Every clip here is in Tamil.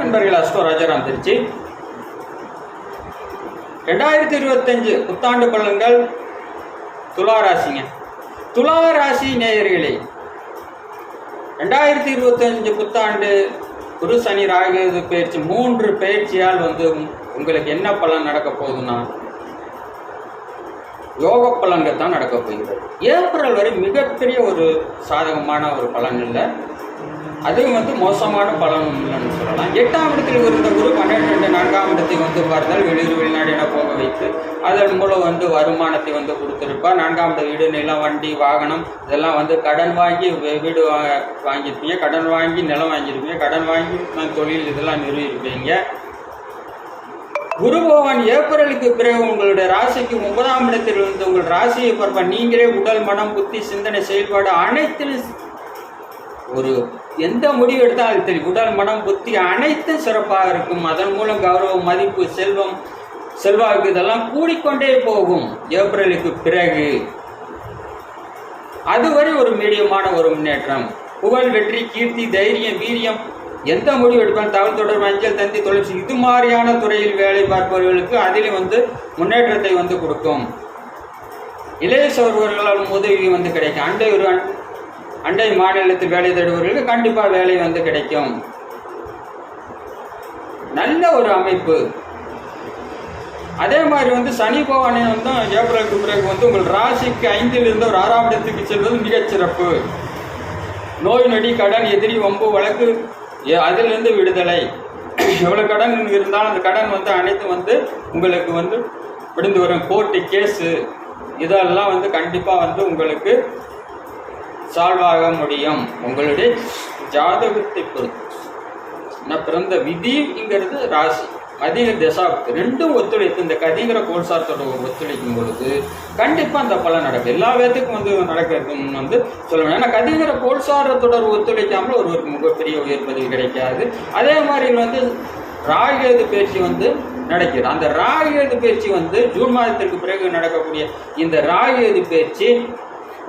நண்பர்கள் அஸ்டோ ராஜாராம் திருச்சி. ரெண்டாயிரத்தி இருபத்தஞ்சு புத்தாண்டு பலன்கள் துலா ராசிங்க. துலா ராசி நேயர்களே ரெண்டாயிரத்தி இருபத்தஞ்சு புத்தாண்டு குரு சனி ராகு பயிற்சி மூன்று பயிற்சியால் வந்து உங்களுக்கு என்ன பலன் நடக்க போகுதுன்னா யோக பலன்கள் தான் நடக்க போகிறது. ஏப்ரல் வரை மிகப்பெரிய ஒரு சாதகமான ஒரு பலன் இல்லை. அதுவும் வந்து மோசமான பலன் இல்லைன்னு சொல்லலாம். எட்டாம் இடத்தில் இருந்த குரு பன்னெண்டு ரெண்டு நான்காம் இடத்தை வந்து பார்த்தால் வெளியூர் வெளிநாடு என போக வைத்து அதன் மூலம் வந்து வருமானத்தை வந்து கொடுத்துருப்பா நான்காம் இட வீடு நிலம் வண்டி வாகனம் இதெல்லாம் வந்து கடன் வாங்கி வீடு வா- வாங்கியிருப்பீங்க. கடன் வாங்கி நிலம் வாங்கியிருப்பீங்க. கடன் வாங்கி தொழில் இதெல்லாம் நிறுவியிருப்பீங்க. குரு பகவான் ஏப்ரலுக்கு பிறகு உங்களுடைய ராசிக்கு ஒன்பதாம் இடத்தில் இருந்து உங்கள் ராசியை பார்ப்பா நீங்களே உடல் மனம் புத்தி சிந்தனை செயல்பாடு அனைத்திலும் ஒரு எந்த முடிவு எடுத்தாலும் சரி உடல் மனம் புத்தி அனைத்தும் சிறப்பாக இருக்கும். அதன் மூலம் கௌரவம் மதிப்பு செல்வம் செல்வாக்கு இதெல்லாம் கூடிக்கொண்டே போகும். ஏப்ரலுக்கு பிறகு. அதுவரை ஒரு மீடியமான ஒரு முன்னேற்றம். புகழ் வெற்றி கீர்த்தி தைரியம் வீரியம் எந்த முடிவு எடுப்பான் தகவல் தொடர்பு அஞ்சல் தந்தி தொழிற்சி இது மாதிரியான துறையில் வேலை பார்ப்பவர்களுக்கு அதில் வந்து முன்னேற்றத்தை வந்து கொடுக்கும். இளைய சோர்வர்களால் உதவி வந்து கிடைக்கும். அண்டை ஒரு அண்டை மாநிலத்தில் வேலை தேடுபவர்களுக்கு கண்டிப்பாக வேலை வந்து கிடைக்கும். நல்ல ஒரு அமைப்பு. அதே மாதிரி வந்து சனி பவானி வந்து ஏப்ரலுக்கு பிறகு வந்து உங்கள் ராசிக்கு ஐந்திலிருந்து ஒரு ஆறாம் இடத்துக்கு செல்வது மிகச்சிறப்பு நோய் நொடி கடன் எதிரி வம்பு வழக்கு அதிலிருந்து விடுதலை. எவ்வளோ கடன் இருந்தாலும் அந்த கடன் வந்து அனைத்தும் வந்து உங்களுக்கு வந்து விடுந்து வரும். கோர்ட்டு கேஸு இதெல்லாம் வந்து கண்டிப்பாக வந்து உங்களுக்கு சால்வ் ஆக முடியும். உங்களுடைய ஜாதகத்தை பொறுத்து. நான் பிறந்த விதிங்கிறது ராசி. அதிக தசாப்து ரெண்டும் ஒத்துழைத்து இந்த கதிங்கிற கோல்சாரத்தோட ஒத்துழைக்கும் பொழுது கண்டிப்பாக அந்த பலன் நடக்கும். எல்லா விதத்துக்கும் வந்து நடக்கிறதுன்னு வந்து சொல்லுவேன் ஏன்னா கதிங்கிற கோல்சாரத்தோட ஒத்துழைக்காமல் ஒருவருக்கு மிகப்பெரிய உயர் பதவி கிடைக்காது. அதே மாதிரி வந்து ராகேது பயிற்சி வந்து நடக்கிறது. அந்த ராகேது பயிற்சி வந்து ஜூன் மாதத்திற்கு பிறகு நடக்கக்கூடிய இந்த ராகேது பயிற்சி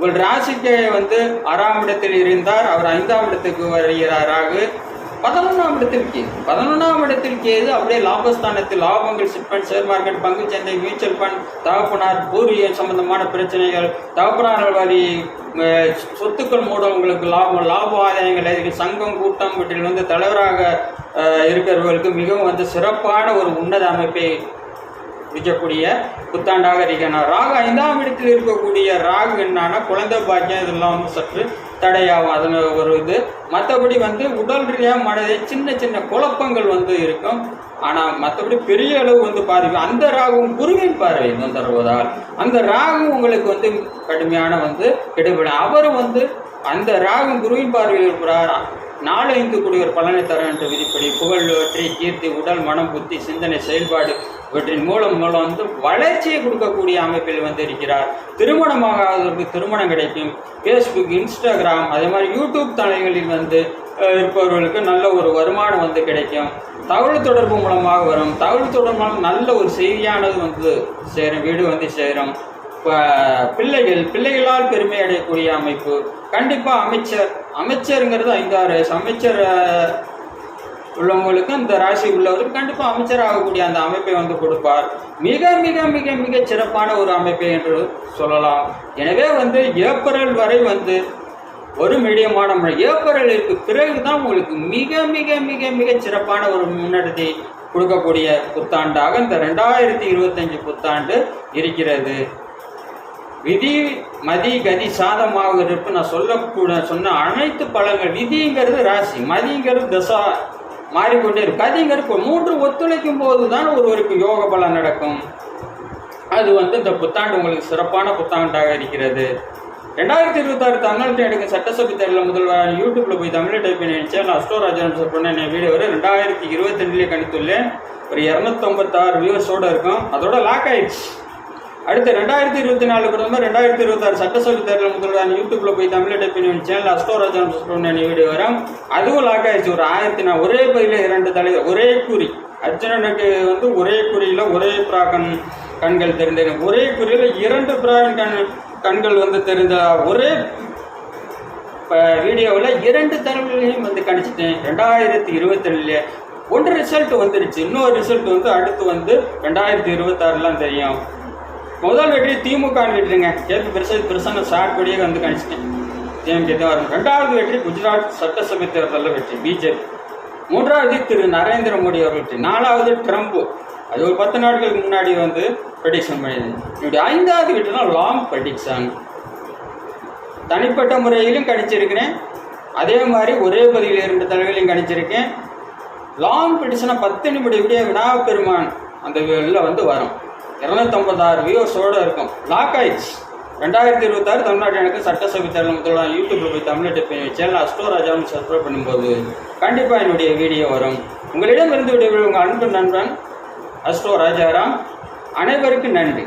உங்கள் ராசிக்கு வந்து ஆறாம் இடத்தில் இருந்தார். அவர் ஐந்தாம் இடத்துக்கு வருகிறாராக. பதினொன்றாம் இடத்தில் கேது பதினொன்றாம் இடத்திற்கு கேது அப்படியே லாபஸ்தானத்தில் லாபங்கள் சிட்பண்ட் ஷேர் மார்க்கெட் பங்கு சந்தை மியூச்சுவல் ஃபண்ட் தகப்பனார் பூர்வீகம் சம்பந்தமான பிரச்சனைகள் தகப்பனார் வரி சொத்துக்கள் மூலம் உங்களுக்கு லாபம் லாப ஆதாயங்கள் இதுக்கு சங்கம் கூட்டம் இவற்றில் வந்து தலைவராக இருக்கிறவர்களுக்கு மிகவும் வந்து சிறப்பான ஒரு உன்னத அமைப்பை இருக்கக்கூடிய புத்தாண்டாக இருக்கிறார் ராகு ஐந்தாம் இடத்தில் இருக்கக்கூடிய ராகு என்னன்னா குழந்தை பாக்கியம் இதெல்லாம் வந்து சற்று தடையாகும். அதில் ஒரு இது. மற்றபடி வந்து உடல் ரீதியாக மனதை சின்ன சின்ன குழப்பங்கள் வந்து இருக்கும். ஆனால் மற்றபடி பெரிய அளவு வந்து பாதிப்பு அந்த ராகும் குருவின் பார்வை வந்து தருவதால் அந்த ராகு உங்களுக்கு வந்து கடுமையான வந்து கெடுபடும். அவர் வந்து அந்த ராகம் குருவின் பார்வையில் இருக்கிறாராம் நாலு ஐந்து கூடிய ஒரு பலனை தர என்ற விதிப்படி புகழ் வெற்றி கீர்த்தி உடல் மனம் புத்தி சிந்தனை செயல்பாடு இவற்றின் மூலம் மூலம் வந்து வளர்ச்சியை கொடுக்கக்கூடிய அமைப்பில் வந்து இருக்கிறார். திருமணமாகாதவருக்கு திருமணம் கிடைக்கும். ஃபேஸ்புக் இன்ஸ்டாகிராம் அதே மாதிரி யூடியூப் தலைகளில் வந்து இருப்பவர்களுக்கு நல்ல ஒரு வருமானம் வந்து கிடைக்கும். தகவல் தொடர்பு மூலமாக வரும். தகவல் தொடர்பு மூலம் நல்ல ஒரு செய்தியானது வந்து சேரும் வீடு வந்து சேரும். பிள்ளைகள் பிள்ளைகளால் பெருமை அடையக்கூடிய அமைப்பு. கண்டிப்பாக அமைச்சர் அமைச்சருங்கிறது ஐந்தாறு. அமைச்சர் உள்ளவங்களுக்கு இந்த ராசி உள்ளவருக்கு கண்டிப்பாக அமைச்சர் ஆகக்கூடிய அந்த அமைப்பை வந்து கொடுப்பார். மிக மிக மிக மிக சிறப்பான ஒரு அமைப்பை என்று சொல்லலாம். எனவே வந்து ஏப்ரல் வரை வந்து ஒரு மீடியமான மழை ஏப்ரலுக்கு பிறகு தான் உங்களுக்கு மிக மிக மிக மிக சிறப்பான ஒரு முன்னெடுத்தி கொடுக்கக்கூடிய புத்தாண்டாக இந்த ரெண்டாயிரத்தி இருபத்தஞ்சு புத்தாண்டு இருக்கிறது. விதி மதி கதி சாதமாக நான் சொல்லக்கூட சொன்ன அனைத்து பழங்கள் விதிங்கிறது ராசி. மதிங்கிறது தசா மாறிக்கொண்டே இருக்கும் கதிங்கிறது இப்போ மூன்று ஒத்துழைக்கும் போது தான் ஒருவருக்கு யோக பலன் நடக்கும். அது வந்து இந்த புத்தாண்டு உங்களுக்கு சிறப்பான புத்தாண்டாக இருக்கிறது. ரெண்டாயிரத்தி இருபத்தாறு தமிழ்நாட்டில் எடுக்க சட்டசபை தேர்தலில் முதல்வர் யூடியூப்ல போய் தமிழ் டைப் பண்ணி சேனல் அஸ்டோராஜன் சொன்ன என் வீடியோ வரை ரெண்டாயிரத்தி இருபத்தி ரெண்டுலேயே கணித்துள்ளேன். ஒரு இரநூத்தொம்பத்தாறு வியூவர்ஸோடு இருக்கும். அதோட லாக் ஆயிடுச்சு. அடுத்து ரெண்டாயிரத்தி இருபத்தி நாலு கூட ரெண்டாயிரத்தி இருபத்தாறு சட்டசபை தேர்தல் முதல்வரான யூடியூப்ல போய் தமிழ் டெப்பினியன் பண்ணி சேனல் அஸ்டோராஜன் வீடியோ வரும். அதுவும் லாக் ஆயிடுச்சு. ஒரு ஆயிரத்தி நான் ஒரே பயில இரண்டு தலைவர் ஒரே குறி. அர்ஜுனனுக்கு வந்து ஒரே குறியில ஒரே பிராகன் கண்கள் தெரிந்தன. ஒரே குறியில இரண்டு பிராகன் கண் கண்கள் வந்து தெரிந்த ஒரே வீடியோவில் இரண்டு தரவுகளையும் வந்து கணிச்சிட்டேன். ரெண்டாயிரத்தி இருபத்தி ரெண்டுல ஒன்று ரிசல்ட் வந்துருச்சு. இன்னொரு ரிசல்ட் வந்து அடுத்து வந்து ரெண்டாயிரத்தி இருபத்தாறுலாம் தெரியும். முதல் வெற்றி திமுக வெற்றிங்க கேபி பிரசாத் பிரசன்ன ஷார்ட் படியே வந்து கணிச்சிட்டேன் டிஎம்கே தான் வரும். ரெண்டாவது வெற்றி குஜராத் சட்டசபை தேர்தலில் வெற்றி. பிஜேபி. மூன்றாவது திரு நரேந்திர மோடி அவர்கள் வெற்றி நாலாவது ட்ரம்ப். அது ஒரு பத்து நாட்களுக்கு முன்னாடி வந்து ப்ரெடிக்ஷன் பண்ணியிருந்தேன் என்னுடைய ஐந்தாவது வெற்றினா லாங் ப்ரெடிக்ஷன் தனிப்பட்ட முறையிலும் கணிச்சிருக்கிறேன். அதே மாதிரி ஒரே பதிவில் இரண்டு தலைவர்களையும் கணிச்சிருக்கேன். லாங் பிடிஷனை பத்து நிமிட விடிய விநாயகப்பெருமான் அந்த வெளில வந்து வரும். இரநூத்தம்பதாயிரம் வியூவர்ஸோடு இருக்கும். லாக் ஆயிடுச்சு. ரெண்டாயிரத்தி இருபத்தாறு தமிழ்நாடு எனக்கு சட்டசபை தேர்தல் முதல்ல யூடியூப்ல போய் தமிழ்நாட்டு போய் சேனல் அஸ்டோராஜாவும் சப்ஸ்கிரைப் பண்ணும்போது கண்டிப்பாக என்னுடைய வீடியோ வரும். உங்களிடம் இருந்து விடைபெறும் உங்கள் அன்பு நண்பன் அஸ்டோ ராஜாராம். அனைவருக்கும் நன்றி.